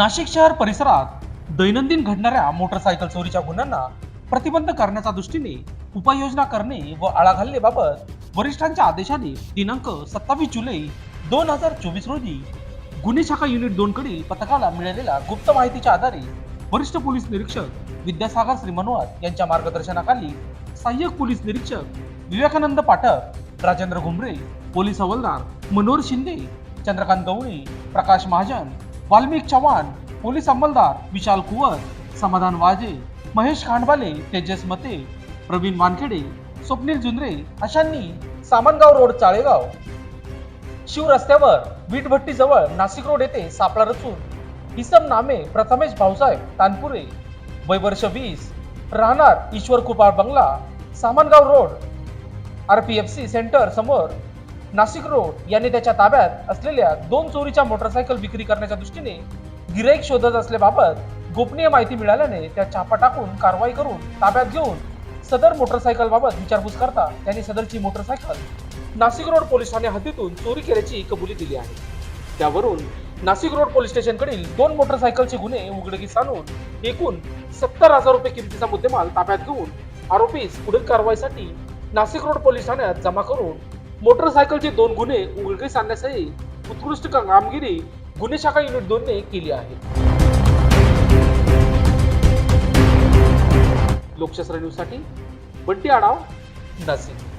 नाशिक शहर परिसरात दैनंदिन घडणाऱ्या मोटरसायकल चोरीच्या गुन्ह्यांना प्रतिबंध करण्याच्या दृष्टीने उपाययोजना करणे व आळा घालण्याबाबत वरिष्ठांच्या आदेशाने दिनांक सत्तावीस जुलै दोन हजार चोवीस रोजी गुन्हे शाखा युनिट दोन कडील पथकाला मिळालेल्या गुप्त माहितीच्या आधारे वरिष्ठ पोलीस निरीक्षक विद्यासागर श्री मनोहर यांच्या मार्गदर्शनाखाली सहाय्यक पोलीस निरीक्षक विवेकानंद पाठक राजेंद्र घुमरे पोलीस हवालदार मनोहर शिंदे चंद्रकांत गवळे प्रकाश महाजन वाल्मिक चव्हाण पोलीस अंमलदार विशाल कुवर समाधान वाजे महेश खांडवाले तेजस मते प्रवीण वानखेडे स्वप्नील जुंद्रे अशांनी सामनगाव रोड चाळेगाव. शिव रस्त्यावर वीटभट्टी जवळ नाशिक रोड येथे सापळा रचून इसम नामे प्रथमेश भाऊसाहेब तानपुरे वय वर्ष वीस राहणार ईश्वर कुपाळ बंगला Samangaon road R P F C centre समोर नाशिक रोड यांनी त्याच्या ताब्यात असलेल्या दोन चोरीच्या मोटरसायकल विक्री करण्याच्या दृष्टीने गिराईक शोधत असल्याबाबत गोपनीय माहिती मिळाल्याने त्या छापा टाकून कारवाई करून ताब्यात घेऊन सदर मोटरसायकल बाबत विचारपूस करता त्यांनी सदरची मोटरसायकल नाशिक रोड पोलीस ठाणे हद्दीतून चोरी केल्याची कबुली दिली आहे. त्यावरून नाशिक रोड पोलीस स्टेशनकडील दोन मोटरसायकलचे गुन्हे उघडकीस आणून एकूण सत्तर हजार रुपये किमतीचा मुद्देमाल ताब्यात घेऊन आरोपीस पुढील कारवाईसाठी नाशिक रोड पोलीस ठाण्यात जमा करून मोटरसायकलचे दोन गुन्हे उघडकीस आणण्यासही उत्कृष्ट कामगिरी गुन्हे शाखा युनिट दोनने केली आहे. लोकशास्त्र न्यूजसाठी बंटी आढाव नाशिक.